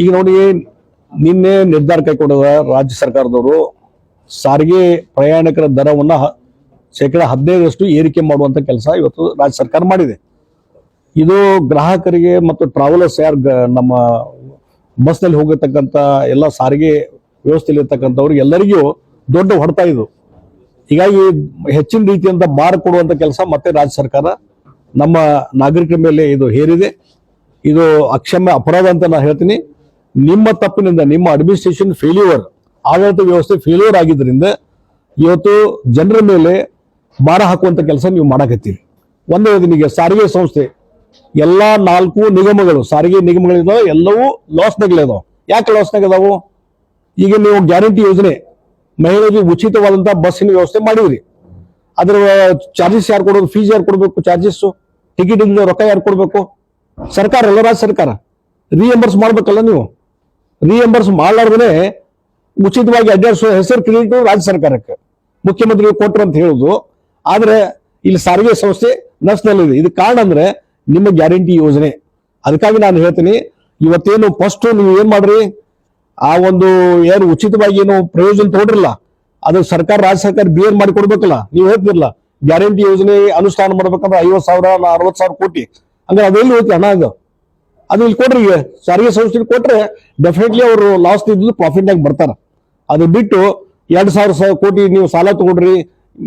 ಈಗ ನೋಡಿ, ನಿನ್ನೆ ನಿರ್ಧಾರ ಕೈಗೊಂಡ ರಾಜ್ಯ ಸರ್ಕಾರದವರು ಸಾರಿಗೆ ಪ್ರಯಾಣಿಕರ ದರವನ್ನು ಶೇಕಡಾ ಹದಿನೈದರಷ್ಟು ಏರಿಕೆ ಮಾಡುವಂತ ಕೆಲಸ ಇವತ್ತು ರಾಜ್ಯ ಸರ್ಕಾರ ಮಾಡಿದೆ. ಇದು ಗ್ರಾಹಕರಿಗೆ ಮತ್ತು ಟ್ರಾವೆಲರ್ಸ್ ಯಾರು ನಮ್ಮ ಬಸ್ನಲ್ಲಿ ಹೋಗತಕ್ಕಂಥ ಎಲ್ಲ ಸಾರಿಗೆ ವ್ಯವಸ್ಥೆಯಲ್ಲಿ ಎಲ್ಲರಿಗೂ ದೊಡ್ಡ ಹೊಡೆತ ಇದು. ಹೀಗಾಗಿ ಹೆಚ್ಚಿನ ರೀತಿಯಿಂದ ಬಾರ್ ಕೊಡುವಂಥ ಕೆಲಸ ಮತ್ತೆ ರಾಜ್ಯ ಸರ್ಕಾರ ನಮ್ಮ ನಾಗರಿಕರ ಮೇಲೆ ಇದು ಹೇರಿದೆ. ಇದು ಅಕ್ಷಮ್ಯ ಅಪರಾಧ ಅಂತ ನಾನು ಹೇಳ್ತೀನಿ. ನಿಮ್ಮ ತಪ್ಪಿನಿಂದ, ನಿಮ್ಮ ಅಡ್ಮಿನಿಸ್ಟ್ರೇಷನ್ ಫೇಲ್ಯೂರ್ ಆಡಳಿತ ವ್ಯವಸ್ಥೆ ಫೇಲ್ಯೂರ್ ಆಗಿದ್ದರಿಂದ ಇವತ್ತು ಜನರ ಮೇಲೆ ಭಾರ ಹಾಕುವಂಥ ಕೆಲಸ ನೀವು ಮಾಡಕತ್ತೀರಿ. ಒಂದೇ ನಿಮಗೆ ಸಾರಿಗೆ ಸಂಸ್ಥೆ, ಎಲ್ಲ ನಾಲ್ಕು ನಿಗಮಗಳು, ಸಾರಿಗೆ ನಿಗಮಗಳಿದಾವೆ ಎಲ್ಲವೂ ಲಾಸ್ನಾಗಲಿದಾವೆ ಯಾಕೆ ಲಾಸ್ನಾಗ ಅದಾವು ಈಗ ನೀವು ಗ್ಯಾರಂಟಿ ಯೋಜನೆ, ಮಹಿಳೆಯರಿಗೆ ಉಚಿತವಾದಂಥ ಬಸ್ಸಿನ ವ್ಯವಸ್ಥೆ ಮಾಡಿದ್ರಿ. ಅದ್ರ ಚಾರ್ಜಸ್ ಯಾರು ಕೊಡೋದು? ಫೀಸ್ ಯಾರು ಕೊಡಬೇಕು ಚಾರ್ಜಸ್ ಟಿಕೆಟ್ ಇಂದ ರೊಕ್ಕ ಯಾರು ಕೊಡಬೇಕು? ಸರ್ಕಾರ, ಎಲ್ಲ ರಾಜ್ಯ ಸರ್ಕಾರ ರಿಎಂಬರ್ಸ್ ಮಾಡ್ಬೇಕಲ್ಲ ನೀವು? ರಿಎಂಬರ್ಸ್ ಮಾಡಲಾರ್ದೇ ಉಚಿತವಾಗಿ ಅಡ್ಡಾಡಿಸೋ ಹೆಸರು ಕ್ರೆಡಿಟ್ ರಾಜ್ಯ ಸರ್ಕಾರಕ್ಕೆ. ಮುಖ್ಯಮಂತ್ರಿ ಕೊಟ್ರು ಅಂತ ಹೇಳುದು. ಆದ್ರೆ ಇಲ್ಲಿ ಸಾರಿಗೆ ಸಂಸ್ಥೆ ನಷ್ಟದಲ್ಲಿದೆ ಇದು. ಕಾರಣ ಅಂದ್ರೆ ನಿಮ್ಮ ಗ್ಯಾರಂಟಿ ಯೋಜನೆ. ಅದಕ್ಕಾಗಿ ನಾನು ಹೇಳ್ತೀನಿ, ಇವತ್ತೇನು ಫಸ್ಟ್ ನೀವು ಏನ್ ಮಾಡ್ರಿ? ಆ ಒಂದು ಏನು ಉಚಿತವಾಗಿ ಏನು ಪ್ರಯೋಜನ ತಗೊಂಡ್ರಲ್ಲ ಅದು ಸರ್ಕಾರ, ರಾಜ್ಯ ಸರ್ಕಾರ ಬಿಯರ್ ಮಾಡಿ ಕೊಡ್ಬೇಕಲ್ಲ, ನೀವು ಹೇಳ್ತಿರಲ್ಲ ಗ್ಯಾರಂಟಿ ಯೋಜನೆ ಅನುಷ್ಠಾನ ಮಾಡ್ಬೇಕಂದ್ರೆ ಐವತ್ ಸಾವಿರ ಅರವತ್ ಸಾವಿರ ಕೋಟಿ. ಅಂದ್ರೆ ಅದೆಲ್ಲಿ ಹೋಯ್ತು ಹಣ ಅದು? ಅದು ಇಲ್ಲಿ ಕೊಡ್ರಿ ಸಾರಿಗೆ ಸಂಸ್ಥೆ ಕೊಟ್ರೆ ಡೆಫಿನೆಟ್ಲಿ ಅವರು ಲಾಸ್ ಇದ್ದು ಪ್ರಾಫಿಟ್ ಆಗಿ ಬರ್ತಾರ. ಅದು ಬಿಟ್ಟು ಎರಡ್ ಸಾವಿರ ಸ- ಕೋಟಿ ನೀವು ಸಾಲ ತಗೊಂಡ್ರಿ,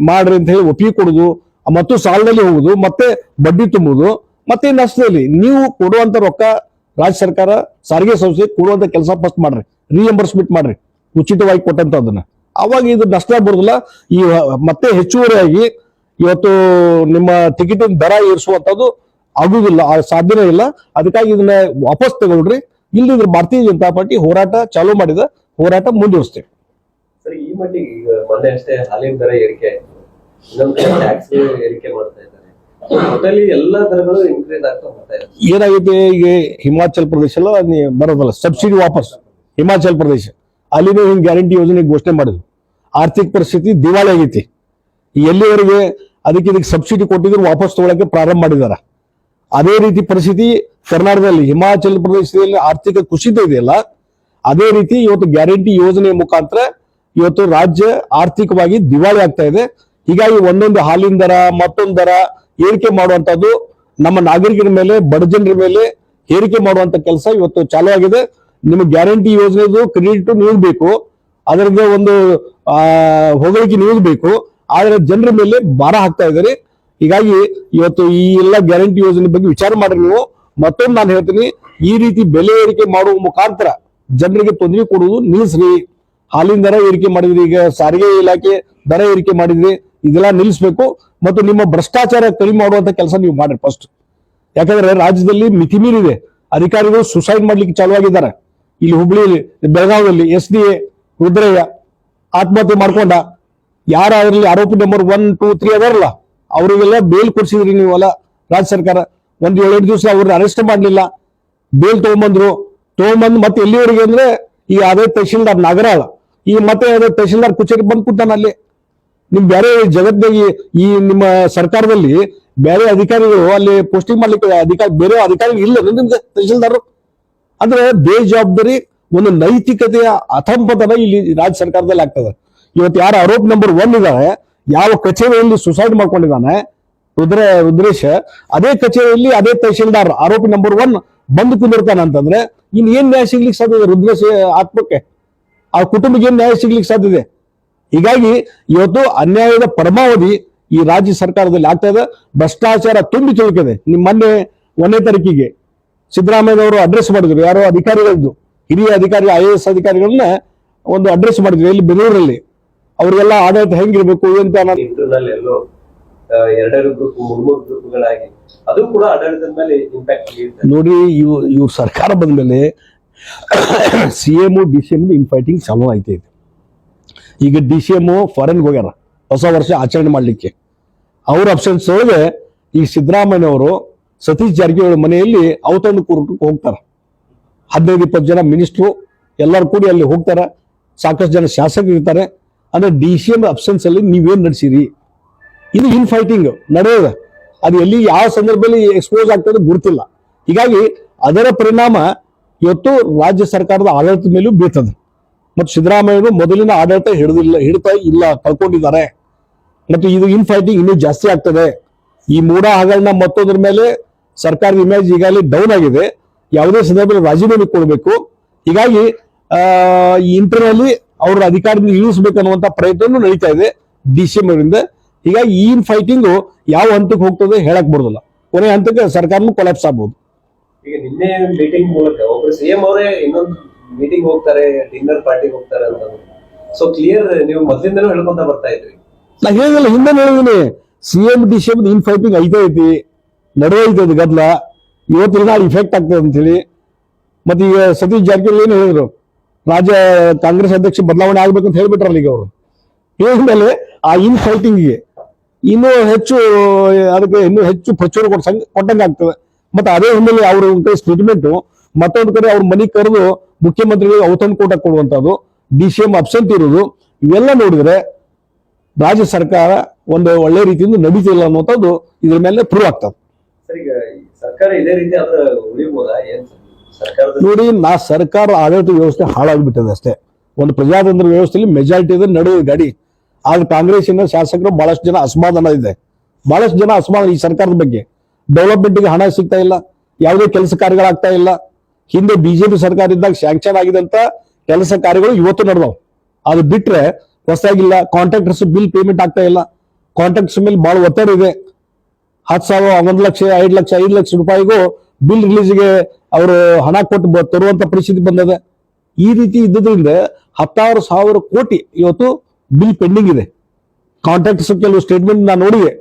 ಮಾಡ್ರಿ ಅಂತ ಹೇಳಿ ಒಪ್ಪಿಗೆ ಕೊಡುದು, ಮತ್ತು ಸಾಲದಲ್ಲಿ ಹೋಗುದು, ಮತ್ತೆ ಬಡ್ಡಿ ತುಂಬುದು, ಮತ್ತೆ ನಷ್ಟದಲ್ಲಿ ನೀವು ಕೊಡುವಂತ ರೊಕ್ಕ ರಾಜ್ಯ ಸರ್ಕಾರ, ಸಾರಿಗೆ ಸಂಸ್ಥೆ ಕೊಡುವಂತ ಕೆಲಸ ಫಸ್ಟ್ ಮಾಡ್ರಿ ರಿಎಂಬರ್ಸ್ಮೆಂಟ್ ಮಾಡ್ರಿ, ಉಚಿತವಾಗಿ ಕೊಟ್ಟಂತದನ್ನ ಅವಾಗ ಇದು ನಷ್ಟ ಬರುದಿಲ್ಲ ಈ ಮತ್ತೆ ಹೆಚ್ಚುವರಿಯಾಗಿ ಇವತ್ತು ನಿಮ್ಮ ಟಿಕೆಟ್ ದರ ಏರಿಸುವಂತದ್ದು ಆಗುದಿಲ್ಲ ಸಾಧ್ಯನೇ ಇಲ್ಲ. ಅದಕ್ಕಾಗಿ ಇದನ್ನ ವಾಪಸ್ ತಗೊಳ್ರಿ. ಇಲ್ಲಿದ್ರೆ ಭಾರತೀಯ ಜನತಾ ಪಾರ್ಟಿ ಹೋರಾಟ ಚಾಲೂ ಮಾಡಿದ ಹೋರಾಟ ಮುಂದುವರಿಸ್ತೇವೆ. ಸರ್ ಈ ಮಟ್ಟಿಗೆ ಈಗ ಮೊನ್ನೆ ಅಷ್ಟೇ ಹಾಲಿನ ದರ ಏರಿಕೆ ಆಯ್ತು. ಇನ್ನೊಂದ್ ಟ್ಯಾಕ್ಸ್ ಏರಿಕೆ ಮಾಡ್ತಾ ಇದ್ದಾರೆ. ಟೋಟಲಿ ಎಲ್ಲಾ ದರಗಳು ಇನ್ಕ್ರೀಸ್ ಆಗ್ತಾ ಹೋಗ್ತಾ ಇದೆ. ಏನಾಗೈತೆ ಈಗ ಹಿಮಾಚಲ್ ಪ್ರದೇಶ ಎಲ್ಲ ಬರೋದಲ್ಲ ಸಬ್ಸಿಡಿ ವಾಪಸ್. ಹಿಮಾಚಲ್ ಪ್ರದೇಶ. ಅಲ್ಲಿನೂ ಹಿಂಗೆ ಗ್ಯಾರಂಟಿ ಯೋಜನೆ ಘೋಷಣೆ ಮಾಡಿದ್ರು. ಆರ್ಥಿಕ ಪರಿಸ್ಥಿತಿ ದಿವಾಳಿ ಆಗೈತಿ. ಎಲ್ಲಿವರೆಗೆ ಅದಕ್ಕೆ ಇದಕ್ಕೆ ಸಬ್ಸಿಡಿ ಕೊಟ್ಟಿದ್ರು ವಾಪಸ್ ತಗೊಳಕ್ಕೆ ಪ್ರಾರಂಭ ಮಾಡಿದಾರ. ಅದೇ ರೀತಿ ಪರಿಸ್ಥಿತಿ ಕರ್ನಾಟಕದಲ್ಲಿ, ಹಿಮಾಚಲ ಪ್ರದೇಶದಲ್ಲಿ ಆರ್ಥಿಕ ಕುಸಿತ ಇದೆಯಲ್ಲ, ಅದೇ ರೀತಿ ಇವತ್ತು ಗ್ಯಾರಂಟಿ ಯೋಜನೆ ಮುಖಾಂತರ ಇವತ್ತು ರಾಜ್ಯ ಆರ್ಥಿಕವಾಗಿ ದಿವಾಳಿ ಆಗ್ತಾ ಇದೆ. ಹೀಗಾಗಿ ಒಂದೊಂದು ಹಾಲಿನ ದರ, ಮತ್ತೊಂದು ದರ ಏರಿಕೆ ಮಾಡುವಂತದ್ದು ನಮ್ಮ ನಾಗರಿಕರ ಮೇಲೆ ಬಡಜನರ ಮೇಲೆ ಏರಿಕೆ ಮಾಡುವಂತ ಕೆಲಸ ಇವತ್ತು ಚಾಲೂ ಆಗಿದೆ ನಿಮಗೆ ಗ್ಯಾರಂಟಿ ಯೋಜನೆದು ಕ್ರೆಡಿಟ್ ನೀಡಬೇಕು. ಅದರಿಂದ ಒಂದು ಹೊಗಳಿಕೆ ನೀಡಬೇಕು. ಆದ್ರೆ ಜನರ ಮೇಲೆ ಭಾರ ಹಾಕ್ತಾ ಇದ್ದಾರೆ. ಹೀಗಾಗಿ ಇವತ್ತು ಈ ಎಲ್ಲ ಗ್ಯಾರಂಟಿ ಯೋಜನೆ ಬಗ್ಗೆ ವಿಚಾರ ಮಾಡ್ರಿ ನೀವು. ಮತ್ತೊಂದು ನಾನು ಹೇಳ್ತೀನಿ, ಈ ರೀತಿ ಬೆಲೆ ಏರಿಕೆ ಮಾಡುವ ಮುಖಾಂತರ ಜನರಿಗೆ ತೊಂದರೆ ಕೊಡುವುದು ನಿಲ್ಲಿಸ್ರಿ ಹಾಲಿನ ದರ ಏರಿಕೆ ಮಾಡಿದ್ರಿ, ಈಗ ಸಾರಿಗೆ ಇಲಾಖೆ ದರ ಏರಿಕೆ ಮಾಡಿದ್ರಿ, ಇದೆಲ್ಲ ನಿಲ್ಲಿಸ್ಬೇಕು ಮತ್ತು ನಿಮ್ಮ ಭ್ರಷ್ಟಾಚಾರ ಕಡಿಮೆ ಮಾಡುವಂತ ಕೆಲಸ ನೀವು ಮಾಡ್ರಿ ಫಸ್ಟ್ ಯಾಕಂದ್ರೆ ರಾಜ್ಯದಲ್ಲಿ ಮಿತಿ ಮೀರಿದೆ ಅಧಿಕಾರಿಗಳು ಸುಸೈಡ್ ಮಾಡ್ಲಿಕ್ಕೆ ಚಾಲುವಾಗಿದ್ದಾರೆ. ಇಲ್ಲಿ ಹುಬ್ಳಿಯಲ್ಲಿ, ಬೆಳಗಾವಿಯಲ್ಲಿ ಎಸ್ ಡಿ ಎ, ರುದ್ರಯ್ಯ ಆತ್ಮಹತ್ಯೆ ಮಾಡ್ಕೊಂಡ. ಯಾರ ಅದರಲ್ಲಿ ಆರೋಪಿ ನಂಬರ್ ಒನ್ ಟೂ ತ್ರೀ ಅದಾರಲ್ಲ ಅವರಿಗೆಲ್ಲ ಬೇಲ್ ಕೊಡ್ಸಿದ್ರಿ ನೀವೆಲ್ಲ. ರಾಜ್ಯ ಸರ್ಕಾರ ಒಂದ್ ಏಳೆಂಟು ದಿವಸ ಅವ್ರನ್ನ ಅರೆಸ್ಟ್ ಮಾಡಲಿಲ್ಲ. ಬೇಲ್ ತೊಗೊಂಬಂದ್ರು. ತಗೊಂಬಂದು ಮತ್ತೆ ಎಲ್ಲಿವರೆಗೆ ಅಂದ್ರೆ ಈ ಅದೇ ತಹಶೀಲ್ದಾರ್ ನಾಗರಾಳ. ಈ ಮತ್ತೆ ಅದೇ ತಹಶೀಲ್ದಾರ್ ಕುಚೇರಿ ಬಂದ್ ಕೂತಾನ ಅಲ್ಲಿ ನಿಮ್ ಬೇರೆ ಜಗತ್ತಿನಾಗ ಈ ನಿಮ್ಮ ಸರ್ಕಾರದಲ್ಲಿ ಬೇರೆ ಅಧಿಕಾರಿಗಳು ಅಲ್ಲಿ ಪೋಸ್ಟಿಂಗ್ ಮಾಡ್ಲಿಕ್ಕೆ ಅಧಿಕಾರಿ, ಬೇರೆ ಅಧಿಕಾರಿ ಇಲ್ಲ ನಿಮ್ಗೆ ತಹಶೀಲ್ದಾರ್. ಅಂದ್ರೆ ಬೇಜವಾಬ್ದಾರಿ ಒಂದು ನೈತಿಕತೆಯ ಅಧಂಪತನ ಇಲ್ಲಿ ರಾಜ್ಯ ಸರ್ಕಾರದಲ್ಲಿ ಆಗ್ತದೆ. ಇವತ್ತು ಯಾರು ಆರೋಪ ನಂಬರ್ ಒನ್ ಇದ್ದಾರೆ ಯಾವ ಕಚೇರಿಯಲ್ಲಿ ಸುಸೈಡ್ ಮಾಡ್ಕೊಂಡಿದ್ದಾನೆ, ರುದ್ರ, ರುದ್ರೇಶ್, ಅದೇ ಕಚೇರಿಯಲ್ಲಿ ಅದೇ ತಹಶೀಲ್ದಾರ್ ಆರೋಪಿ ನಂಬರ್ ಒನ್ ಬಂದು ಕುಂದಿರ್ತಾನೆ ಅಂತಂದ್ರೆ ಇನ್ ಏನ್ ನ್ಯಾಯ ಸಿಗ್ಲಿಕ್ಕೆ ಸಾಧ್ಯ ರುದ್ರೇಶ್ ಆತ್ಮಕ್ಕೆ? ಆ ಕುಟುಂಬಕ್ಕೆ ಏನ್ ನ್ಯಾಯ ಸಿಗ್ಲಿಕ್ಕೆ ಸಾಧ್ಯ ಇದೆ? ಹೀಗಾಗಿ ಇವತ್ತು ಅನ್ಯಾಯದ ಪರಮಾವಧಿ ಈ ರಾಜ್ಯ ಸರ್ಕಾರದಲ್ಲಿ ಆಗ್ತಾ ಇದೆ. ಭ್ರಷ್ಟಾಚಾರ ತುಂಬಿ ತುಳುಕಿದೆ ನಿಮ್ಮ ಮೊನ್ನೆ ಒಂದನೇ ತಾರೀಕಿಗೆ. ಸಿದ್ದರಾಮಯ್ಯನವರು ಅಡ್ರೆಸ್ ಮಾಡಿದ್ರು. ಯಾರೋ ಅಧಿಕಾರಿಗಳದ್ದು. ಹಿರಿಯ ಅಧಿಕಾರಿ ಐ ಎಸ್ ಅಧಿಕಾರಿಗಳನ್ನ ಒಂದು ಅಡ್ರೆಸ್ ಮಾಡಿದ್ರು. ಇಲ್ಲಿ ಬೆಂಗಳೂರಲ್ಲಿ. ಅವರಿಗೆಲ್ಲ ಆಡಳಿತ ಹೆಂಗಿರ್ಬೇಕು ಅಂತ ನೋಡಿ ಇವ್ ಇವ್ರ ಸರ್ಕಾರ ಬಂದ್ಮೇಲೆ C M D C M infighting ಚಾಲೂ ಇದೆ. ಈಗ ಡಿ ಸಿ ಎಂ ಫಾರಿನ್ಗೆ ಹೋಗ್ಯಾರ. ಹೊಸ ವರ್ಷ ಆಚರಣೆ ಮಾಡಲಿಕ್ಕೆ. ಅವ್ರ ಅಬ್ಸೆನ್ಸ್ ಒಳಗೆ ಈ ಸಿದ್ದರಾಮಯ್ಯನವರು ಸತೀಶ್ ಜಾರಕಿಹೊಳಿ ಮನೆಯಲ್ಲಿ ಅವತರಣ ಕೂರ್ಟಕ್ಕೆ ಹೋಗ್ತಾರೆ. ಹದಿನೈದು, ಇಪ್ಪತ್ತು ಜನ ಮಿನಿಸ್ಟ್ರು ಎಲ್ಲರೂ ಕೂಡಿ ಅಲ್ಲಿ ಹೋಗ್ತಾರೆ. ಸಾಕಷ್ಟು ಜನ ಶಾಸಕರು ಇರ್ತಾರೆ. ಅಂದ್ರೆ ಡಿ ಸಿ ಎಂ ಅಬ್ಸೆನ್ಸ್ ಅಲ್ಲಿ ನೀವೇನ್ ನಡೆಸಿರಿ? ಇದು ಇನ್ ಫೈಟಿಂಗ್ ನಡೆಯೋದ. ಅದು ಎಲ್ಲಿ, ಯಾವ ಸಂದರ್ಭದಲ್ಲಿ ಎಕ್ಸ್ಪೋಸ್ ಆಗ್ತದೆ ಗುರುತಿಲ್ಲ ಹೀಗಾಗಿ ಅದರ ಪರಿಣಾಮ ಇವತ್ತು ರಾಜ್ಯ ಸರ್ಕಾರದ ಆಡಳಿತದ ಮೇಲೂ ಬೀಳ್ತದೆ. ಮತ್ತು ಸಿದ್ದರಾಮಯ್ಯರು ಮೊದಲಿನ ಆಡಳಿತ ಹಿಡಿದಿಲ್ಲ, ಹಿಡ್ತಾ ಇಲ್ಲ, ಕಳ್ಕೊಂಡಿದ್ದಾರೆ. ಮತ್ತು ಇದು ಇನ್ ಫೈಟಿಂಗ್ ಇನ್ನೂ ಜಾಸ್ತಿ ಆಗ್ತದೆ. ಈ ಮೂಡ ಹಗರಣ ಮತ್ತೊಂದ್ರ ಮೇಲೆ ಸರ್ಕಾರದ ಇಮೇಜ್ ಈಗಾಗಲೇ ಡೌನ್ ಆಗಿದೆ. ಯಾವುದೇ ಸಂದರ್ಭದಲ್ಲಿ ರಾಜೀನಾಮೆ ಕೊಡಬೇಕು. ಹೀಗಾಗಿ ಆ, ಈ ಇಂಟರ್ನಲ್ಲಿ ಅವರ ಅಧಿಕಾರದಿಂದ ಇಳಿಸಬೇಕನ್ನುವಂತ ಪ್ರಯತ್ನ ನಡೀತಾ ಇದೆ ಡಿ ಸಿ ಎಂ ಅವರಿಂದ. ಹೀಗಾಗಿ ಈ ಫೈಟಿಂಗು ಯಾವ ಹಂತಕ್ಕೆ ಹೋಗ್ತದೆ ಹೇಳಕ್ ಬರೋದಿಲ್ಲ. ಕೊನೆ ಹಂತಕ್ಕೆ ಸರ್ಕಾರನೂ ಕೊಲಾಪ್ಸ್ ಆಗ್ಬೋದು. ಈಗ ನಿನ್ನೆ ಮೀಟಿಂಗ್ ಮೂಲಕ ಒಬ್ರು ಸಿಎಂ ಅವರೇ ಇನ್ನೊಂದು ಮೀಟಿಂಗ್ ಹೋಗ್ತಾರೆ ಡಿನ್ನರ್ ಪಾರ್ಟಿಗೆ ಹೋಗ್ತಾರೆ ಅಂತ ಸೊ ಕ್ಲಿಯರ್ ನೀವು ಮೊದಲಿಂದಲೂ ಹೇಳ್ಕೊಂತ ಬರ್ತಾ ಇದ್ರಿ. ನಾ ಹೇಳಿದಿಲ್ಲ ಹಿಂದೆ ಹೇಳಿದೀನಿ. C M D C M infighting ಐತೆ ಐತಿ ನಡೆದೈತೆ ಅದು ಗದ್ದಲ ಇವತ್ತಿನ ನಾಳೆ ಇಫೆಕ್ಟ್ ಆಗ್ತದೆ ಅಂತೇಳಿ ಮತ್ತೆ ಈಗ ಸತೀಶ್ ಜಾರಕಿಹೊಳಿ ಏನು ಹೇಳಿದ್ರು? ರಾಜ್ಯ ಕಾಂಗ್ರೆಸ್ ಅಧ್ಯಕ್ಷ ಬದಲಾವಣೆ ಆಗ್ಬೇಕಂತ ಹೇಳ್ಬಿಟ್ರಲ್ಲ ಈಗ ಅವರು. ಹೇಳಿದ್ಮೇಲೆ ಆ ಇನ್ ಫೈಟಿಂಗ್ಗೆ ಇನ್ನೂ ಹೆಚ್ಚು, ಅದಕ್ಕೆ ಇನ್ನೂ ಹೆಚ್ಚು ಪ್ರಚುರ ಕೊಟ್ಟ ಸಂಗ, ಕೊಟ್ಟಂಗೆ ಆಗ್ತದೆ. ಮತ್ತೆ ಅದೇ ಹಿನ್ನೆಲೆ ಅವರು ಕಡೆ ಸ್ಟೇಟ್ಮೆಂಟ್ ಮತ್ತೊಂದು ಕಡೆ ಅವ್ರ ಮನೆ ಕರೆದು ಮುಖ್ಯಮಂತ್ರಿಗಳಿಗೆ ಔತಣಕೂಟ ಕೊಡುವಂತದ್ದು ಡಿ ಸಿ ಎಂ ಅಬ್ಸೆಂಟ್ ಇರೋದು, ಇವೆಲ್ಲ ನೋಡಿದ್ರೆ ರಾಜ್ಯ ಸರ್ಕಾರ ಒಂದು ಒಳ್ಳೆ ರೀತಿಯಿಂದ ನಡೀತಿಲ್ಲ ಅನ್ನುವಂಥದ್ದು ಇದ್ರ ಮೇಲೆ ಪ್ರೂವ್ ಆಗ್ತದೆ. ಸರ್ಕಾರ ಇದೇ ರೀತಿ ಅದ್ರ ನೋಡಿ, ನಾ ಸರ್ಕಾರ ಆಡಳಿತ ವ್ಯವಸ್ಥೆ ಹಾಳಾಗ್ಬಿಟ್ಟಿದೆ ಅಷ್ಟೇ. ಒಂದು ಪ್ರಜಾತಂತ್ರ ವ್ಯವಸ್ಥೆಯಲ್ಲಿ ಮೆಜಾರಿಟಿ ಇದೆ ಗಾಡಿ. ಆದ್ರೆ ಕಾಂಗ್ರೆಸ್ಸಿನ ಶಾಸಕರು ಬಹಳಷ್ಟು ಜನ ಅಸಮಾಧಾನ ಇದೆ. ಬಹಳಷ್ಟು ಜನ ಅಸಮಾಧಾನ ಈ ಸರ್ಕಾರದ ಬಗ್ಗೆ. ಡೆವಲಪ್ಮೆಂಟ್ಗೆ ಹಣ ಸಿಗ್ತಾ ಇಲ್ಲ. ಯಾವುದೇ ಕೆಲಸ ಕಾರ್ಯಗಳಾಗ್ತಾ ಇಲ್ಲ. ಹಿಂದೆ ಬಿಜೆಪಿ ಸರ್ಕಾರ ಇದ್ದಾಗ ಸ್ಯಾಂಕ್ಷನ್ ಆಗಿದಂತ ಕೆಲಸ ಕಾರ್ಯಗಳು ಇವತ್ತು ನಡೆದವು. ಅದು ಬಿಟ್ರೆ ಹೊಸದಾಗಿಲ್ಲ. ಕಾಂಟ್ರಾಕ್ಟರ್ಸ್ ಬಿಲ್ ಪೇಮೆಂಟ್ ಆಗ್ತಾ ಇಲ್ಲ. ಕಾಂಟ್ರಾಕ್ಟರ್ಸ್ ಮೇಲೆ ಬಹಳ ಒತ್ತಡ ಇದೆ. ಹತ್ತು ಸಾವಿರ, ಒಂದು ಲಕ್ಷ, ಐದು ಲಕ್ಷ ಐದು ಲಕ್ಷ ರೂಪಾಯಿಗೂ ಬಿಲ್ ರಿಲೀಸ್ಗೆ ಅವರು ಹಣ ಕೊಟ್ಟು ತರುವಂತ ಪರಿಸ್ಥಿತಿ ಬಂದಿದೆ. ಈ ರೀತಿ ಇದ್ದುದರಿಂದ ಹತ್ತಾರು ಸಾವಿರ ಕೋಟಿ ಇವತ್ತು ಬಿಲ್ ಪೆಂಡಿಂಗ್ ಇದೆ. ಕಾಂಟ್ರಾಕ್ಟರ್ಸ್ ಕೆಲವು ಸ್ಟೇಟ್ಮೆಂಟ್ ನಾನು ನೋಡಿದೆ.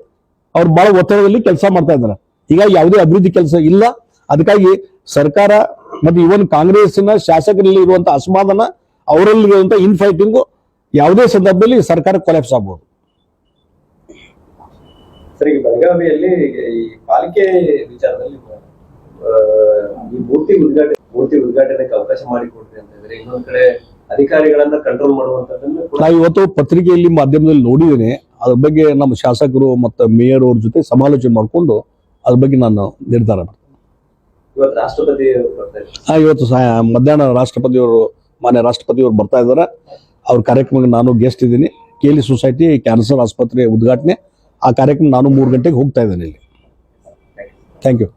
ಅವ್ರು ಬಹಳ ಒತ್ತಡದಲ್ಲಿ ಕೆಲಸ ಮಾಡ್ತಾ ಇದ್ದಾರೆ. ಹೀಗಾಗಿ ಯಾವುದೇ ಅಭಿವೃದ್ಧಿ ಕೆಲಸ ಇಲ್ಲ. ಅದಕ್ಕಾಗಿ ಸರ್ಕಾರ ಮತ್ತು ಇವನ್ ಕಾಂಗ್ರೆಸ್ನ ಶಾಸಕರಲ್ಲಿ ಇರುವಂತಹ ಅಸಮಾಧಾನ ಅವರಲ್ಲಿ ಇರುವಂತ ಇನ್ ಫೈಟಿಂಗು ಯಾವುದೇ ಸಂದರ್ಭದಲ್ಲಿ ಸರ್ಕಾರ ಕೊಲೆಪ್ಸ್ ಆಗ್ಬೋದು. ಸರ್ ಈಗ ಬೆಳಗಾವಿಯಲ್ಲಿ ಈ ಪಾಲಿಕೆ ವಿಚಾರದಲ್ಲಿ ಈ ಮೂರ್ತಿ ಉದ್ಘಾಟನೆ ಮೂರ್ತಿ ಉದ್ಘಾಟನೆಗೆ ಅವಕಾಶ ಮಾಡಿಕೊಡ್ರಿ ಅಂತ ಹೇಳಿದ್ರೆ ಇನ್ನೊಂದ್ ಕಡೆ ಅಧಿಕಾರಿಗಳನ್ನ ಕಂಟ್ರೋಲ್ ಮಾಡುವಂತದನ್ನ ನಾವು ಇವತ್ತು ಪತ್ರಿಕೆಯಲ್ಲಿ ಮಾಧ್ಯಮದಲ್ಲಿ ನೋಡಿದ್ದೇನೆ. ಅದ್ರ ಬಗ್ಗೆ ನಮ್ಮ ಶಾಸಕರು ಮತ್ತು ಮೇಯರ್ ಅವ್ರ ಜೊತೆ ಸಮಾಲೋಚನೆ ಮಾಡಿಕೊಂಡು ಅದ್ರ ಬಗ್ಗೆ ನಾನು ನಿರ್ಧಾರ ಮಾಡ್ತೀನಿ. ಇವತ್ತು ರಾಷ್ಟ್ರಪತಿ ಆ, ಇವತ್ತು ಮಧ್ಯಾಹ್ನ ರಾಷ್ಟ್ರಪತಿಯವರು ಮಾನ್ಯ ರಾಷ್ಟ್ರಪತಿಯವರು ಬರ್ತಾ ಇದ್ದಾರೆ. ಅವ್ರ ಕಾರ್ಯಕ್ರಮಕ್ಕೆ ನಾನು ಗೆಸ್ಟ್ ಇದ್ದೀನಿ. ಕೇಲಿ ಸೊಸೈಟಿ ಕ್ಯಾನ್ಸರ್ ಆಸ್ಪತ್ರೆ ಉದ್ಘಾಟನೆ. ಆ ಕಾರ್ಯಕ್ರಮ ನಾನು ಮೂರು ಗಂಟೆಗೆ ಹೋಗ್ತಾ ಇದ್ದೇನೆ ಇಲ್ಲಿ. Thank you